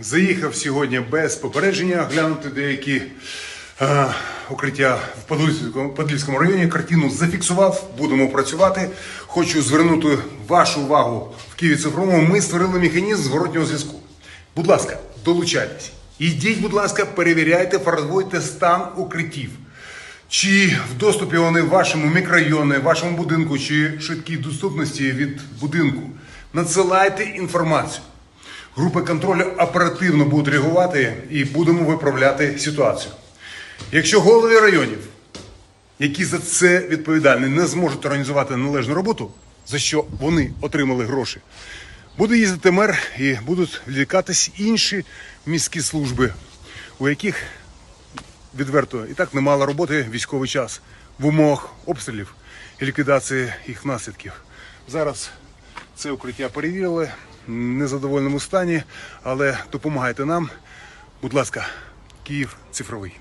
Заїхав сьогодні без попередження глянути деякі е, укриття в Подільському, районі. Картину зафіксував, будемо працювати. Хочу звернути вашу увагу в Києві цифровому. Ми створили механізм зворотнього зв'язку. Будь ласка, долучайтесь. Ідіть, будь ласка, перевіряйте, фарбуйте стан укриттів. Чи в доступі вони в вашому мікрорайоні, вашому будинку, чи швидкій доступності від будинку. Надсилайте інформацію. Групи контролю оперативно будуть реагувати і будемо виправляти ситуацію. Якщо голови районів, які за це відповідальні, не зможуть організувати належну роботу, за що вони отримали гроші, буде їздити мер і будуть відвікатись інші міські служби, у яких відверто і так немало роботи військовий час в умовах обстрілів і ліквідації їх наслідків. Зараз це укриття перевірили незадовольному стані, але допомагайте нам. Будь ласка, Київ цифровий.